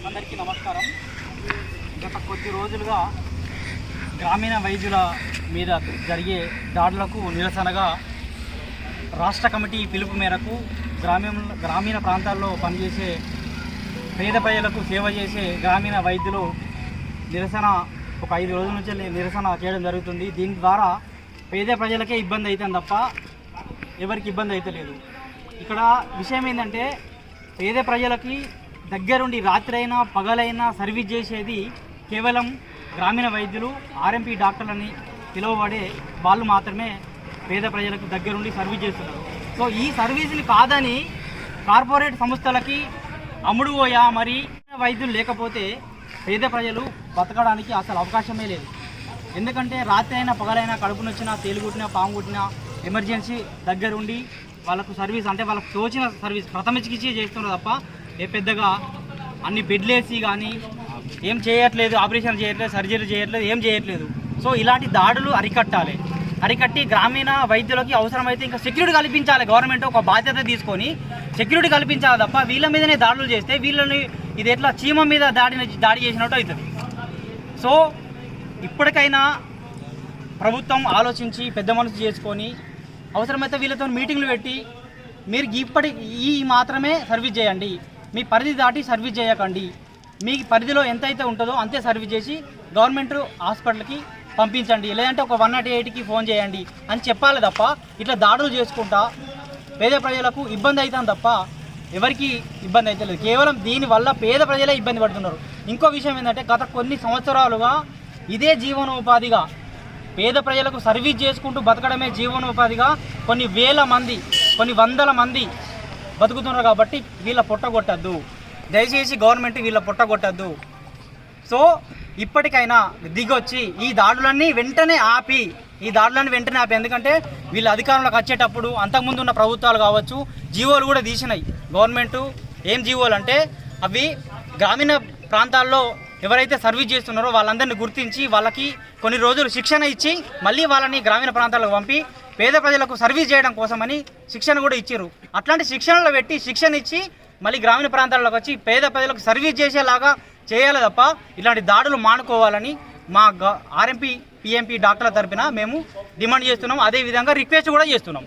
అందరికీ నమస్కారం. గత కొద్ది రోజులుగా గ్రామీణ వైద్యుల మీద జరిగే దాడులకు నిరసనగా రాష్ట్ర కమిటీ పిలుపు మేరకు గ్రామీణ గ్రామీణ ప్రాంతాల్లో పనిచేసే పేద ప్రజలకు సేవ చేసే గ్రామీణ వైద్యులు నిరసన ఒక ఐదు రోజుల నుంచి నిరసన చేయడం జరుగుతుంది. దీని ద్వారా పేద ప్రజలకే ఇబ్బంది అవుతుంది తప్ప ఎవరికి ఇబ్బంది అయితే లేదు. ఇక్కడ విషయం ఏంటంటే పేద ప్రజలకి దగ్గరుండి రాత్రి అయినా పగలైనా సర్వీస్ చేసేది కేవలం గ్రామీణ వైద్యులు ఆర్ఎంపీ డాక్టర్లని పిలువబడే వాళ్ళు మాత్రమే పేద ప్రజలకు దగ్గరుండి సర్వీస్ చేస్తున్నారు. సో ఈ సర్వీసులు కాదని కార్పొరేట్ సంస్థలకి అమ్ముడుపోయా మరి వైద్యులు లేకపోతే పేద ప్రజలు బతకడానికి అసలు అవకాశమే లేదు. ఎందుకంటే రాత్రి అయినా పగలైనా కడుపు నొచ్చినా తేలుగుట్టినా పాము కుట్టినా ఎమర్జెన్సీ దగ్గరుండి వాళ్ళకు సర్వీస్ అంటే వాళ్ళకు తోచిన సర్వీస్ ప్రథమ చికిత్స చేస్తున్నారు తప్ప ఏ పెద్దగా అన్ని బెడ్లేసి కానీ ఏం చేయట్లేదు ఆపరేషన్ చేయట్లేదు సర్జరీ చేయట్లేదు ఏం చేయట్లేదు. సో ఇలాంటి దాడులు అరికట్టాలి. అరికట్టి గ్రామీణ వైద్యులకి అవసరమైతే ఇంకా సెక్యూరిటీ కల్పించాలి గవర్నమెంట్ ఒక బాధ్యత తీసుకొని సెక్యూరిటీ కల్పించాలి తప్ప వీళ్ళ మీదనే దాడులు చేస్తే వీళ్ళని ఇది ఎట్లా? చీమ మీద దాడి దాడి చేసినట్టు అవుతుంది. సో ఇప్పటికైనా ప్రభుత్వం ఆలోచించి పెద్ద మనసు చేసుకొని అవసరమైతే వీళ్ళతో మీటింగ్లు పెట్టి మీరు ఇప్పటి ఈ మాత్రమే సర్వీస్ చేయండి. మీ పరిధి దాటి సర్వీస్ చేయకండి. మీ పరిధిలో ఎంత అయితే ఉంటుందో అంతే సర్వీస్ చేసి గవర్నమెంట్ హాస్పిటల్కి పంపించండి. లేదంటే ఒక వన్ నాట్ ఎయిట్కి ఫోన్ చేయండి. అని చెప్పాలి తప్ప ఇట్లా దాడులు చేసుకుంటా పేద ప్రజలకు ఇబ్బంది అవుతుంది తప్ప ఎవరికి ఇబ్బంది అయితే లేదు. కేవలం దీనివల్ల పేద ప్రజలే ఇబ్బంది పడుతున్నారు. ఇంకో విషయం ఏంటంటే గత కొన్ని సంవత్సరాలుగా ఇదే జీవనోపాధిగా పేద ప్రజలకు సర్వీస్ చేసుకుంటూ బతకడమే జీవనోపాధిగా కొన్ని వేల మంది కొన్ని వందల మంది బతుకుతున్నారు కాబట్టి వీళ్ళ పొట్టగొట్టద్దు దయచేసి గవర్నమెంట్ వీళ్ళ పొట్టగొట్టద్దు సో ఇప్పటికైనా దిగొచ్చి ఈ దాడులన్నీ వెంటనే ఆపి ఈ దాడులను వెంటనే ఆపి ఎందుకంటే వీళ్ళు అధికారంలోకి వచ్చేటప్పుడు అంతకుముందు ఉన్న ప్రభుత్వాలు కావచ్చు జీవోలు కూడా తీసినాయి. గవర్నమెంట్ ఏం జీవోలు అంటే అవి గ్రామీణ ప్రాంతాల్లో ఎవరైతే సర్వీస్ చేస్తున్నారో వాళ్ళందరినీ గుర్తించి వాళ్ళకి కొన్ని రోజులు శిక్షణ ఇచ్చి మళ్ళీ వాళ్ళని గ్రామీణ ప్రాంతాలకు పంపి పేద ప్రజలకు సర్వీస్ చేయడం కోసమని శిక్షణ కూడా ఇచ్చారు. అట్లాంటి శిక్షణలో పెట్టి శిక్షణ ఇచ్చి మళ్ళీ గ్రామీణ ప్రాంతాల్లోకి వచ్చి పేద ప్రజలకు సర్వీస్ చేసేలాగా చేయాలి తప్ప ఇలాంటి దాడులు మానుకోవాలని మా ఆర్ఎంపీ పిఎంపీ డాక్టర్ల తరపున మేము డిమాండ్ చేస్తున్నాం. అదేవిధంగా రిక్వెస్ట్ కూడా చేస్తున్నాం.